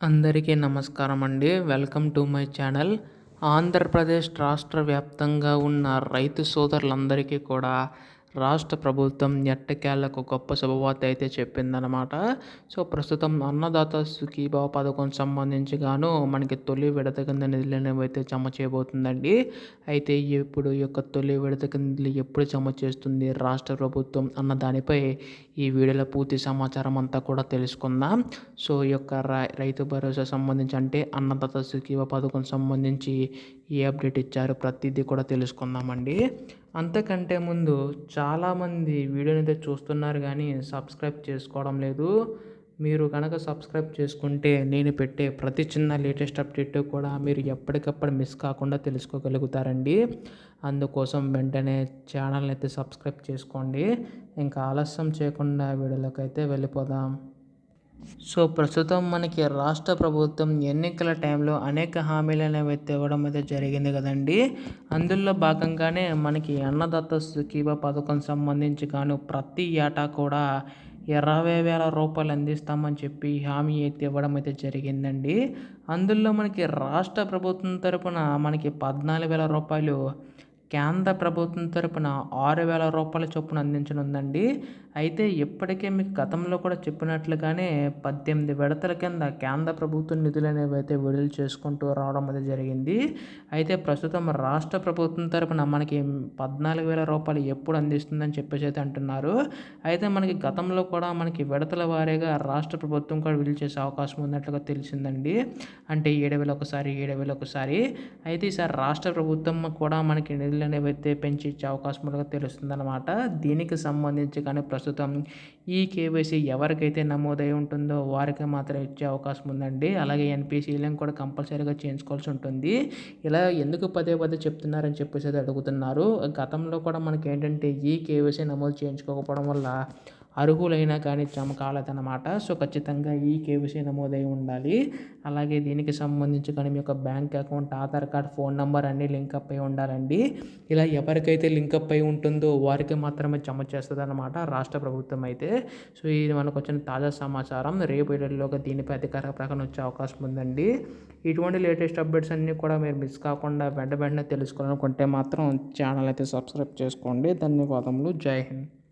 అందరికీ నమస్కారం అండి. Welcome to my channel. Andhra Pradesh రాష్ట్ర వ్యాప్తంగా ఉన్న రైతు సోదరులందరికీ కూడా రాష్ట్ర ప్రభుత్వం ఎట్టకేలకు గొప్ప శుభవార్త అయితే చెప్పిందనమాట సో ప్రస్తుతం అన్నదాత సుఖీభావ పథకం సంబంధించి గాను మనకి తొలి విడత కింద నిధులు అయితే జమ చేయబోతుందండి. అయితే ఇప్పుడు ఈ యొక్క తొలి విడత కింద నిధులు ఎప్పుడు జమ చేస్తుంది రాష్ట్ర ప్రభుత్వం అన్న దానిపై ఈ వీడియోలో పూర్తి సమాచారం అంతా కూడా తెలుసుకుందాం. సో ఈ యొక్క రైతు భరోసా సంబంధించి అంటే అన్నదాత సుఖీభావ పథకం సంబంధించి ఏ అప్డేట్ ఇచ్చారు ప్రతిదీ కూడా తెలుసుకుందామండి. అంతకంటే ముందు చాలామంది వీడియోని అయితే చూస్తున్నారు కానీ సబ్స్క్రైబ్ చేసుకోవడం లేదు. మీరు కనుక సబ్స్క్రైబ్ చేసుకుంటే నేను పెట్టే ప్రతి చిన్న లేటెస్ట్ అప్డేట్ కూడా మీరు ఎప్పటికప్పుడు మిస్ కాకుండా తెలుసుకోగలుగుతారండి. అందుకోసం వెంటనే ఛానల్ని అయితే సబ్స్క్రైబ్ చేసుకోండి. ఇంకా ఆలస్యం చేయకుండా వీడియోలోకి అయితే వెళ్ళిపోదాం. సో ప్రస్తుతం మనకి రాష్ట్ర ప్రభుత్వం ఎన్నికల టైంలో అనేక హామీలు అనేవి ఇవ్వడం అయితే జరిగింది కదండి. అందులో భాగంగానే మనకి అన్నదత్త సుఖీభ పథకం సంబంధించి గాను ప్రతి ఏటా కూడా ఇరవై వేల రూపాయలు అందిస్తామని చెప్పి హామీ అయితే ఇవ్వడం అయితే జరిగిందండి. అందులో మనకి రాష్ట్ర ప్రభుత్వం తరపున మనకి పద్నాలుగు వేల రూపాయలు కేంద్ర ప్రభుత్వం తరపున ఆరు వేల రూపాయల చొప్పున అందించనుందండి. అయితే ఇప్పటికే మీకు గతంలో కూడా చెప్పినట్లుగానే పద్దెనిమిది విడతల కింద కేంద్ర ప్రభుత్వం నిధులు అనేవి అయితే విడుదల చేసుకుంటూ రావడం అయితే జరిగింది. అయితే ప్రస్తుతం రాష్ట్ర ప్రభుత్వం తరపున మనకి పద్నాలుగు వేల రూపాయలు ఎప్పుడు అందిస్తుందని చెప్పేసి అయితే అంటున్నారు. అయితే మనకి గతంలో కూడా మనకి విడతల వారీగా రాష్ట్ర ప్రభుత్వం కూడా విడుదల చేసే అవకాశం ఉన్నట్లుగా తెలిసిందండి. అంటే ఏడు వేలు ఒకసారి ఏడు వేలు ఒకసారి. అయితే ఈసారి రాష్ట్ర ప్రభుత్వం కూడా మనకి నిధులు అనేవి అయితే పెంచి ఇచ్చే అవకాశం తెలుస్తుంది అనమాట దీనికి సంబంధించి కానీ ప్రస్తుతం ఈ కేవైసీ ఎవరికైతే నమోదై ఉంటుందో వారికి మాత్రం ఇచ్చే అవకాశం ఉందండి. అలాగే ఎన్పిసిలను కూడా కంపల్సరీగా చేయించుకోవాల్సి ఉంటుంది. ఇలా ఎందుకు పదే పదే చెప్తున్నారని చెప్పేసి అడుగుతున్నారు. గతంలో కూడా మనకి ఏంటంటే ఈ కేవైసీ నమోదు చేయించుకోకపోవడం వల్ల అర్హులైనా కానీ జమ కాలేదన్నమాట సో ఖచ్చితంగా ఈ కేవీసీ నమోదై ఉండాలి. అలాగే దీనికి సంబంధించి కానీ మీ యొక్క bank account Aadhaar card phone number అన్నీ లింకప్ అయి ఉండాలండి. ఇలా ఎవరికైతే లింకప్ అయి ఉంటుందో వారికి మాత్రమే జమ చేస్తుంది అనమాట రాష్ట్ర ప్రభుత్వం అయితే. సో ఇది మనకు వచ్చిన తాజా సమాచారం. రేపు ఏడాదిలోగా దీనిపై అధికార ప్రకటన వచ్చే అవకాశం ఉందండి. ఇటువంటి లేటెస్ట్ అప్డేట్స్ అన్నీ కూడా మీరు మిస్ కాకుండా వెంట వెంటనే తెలుసుకోవాలనుకుంటే మాత్రం ఛానల్ అయితే సబ్స్క్రైబ్ చేసుకోండి. ధన్యవాదములు. జై హింద్.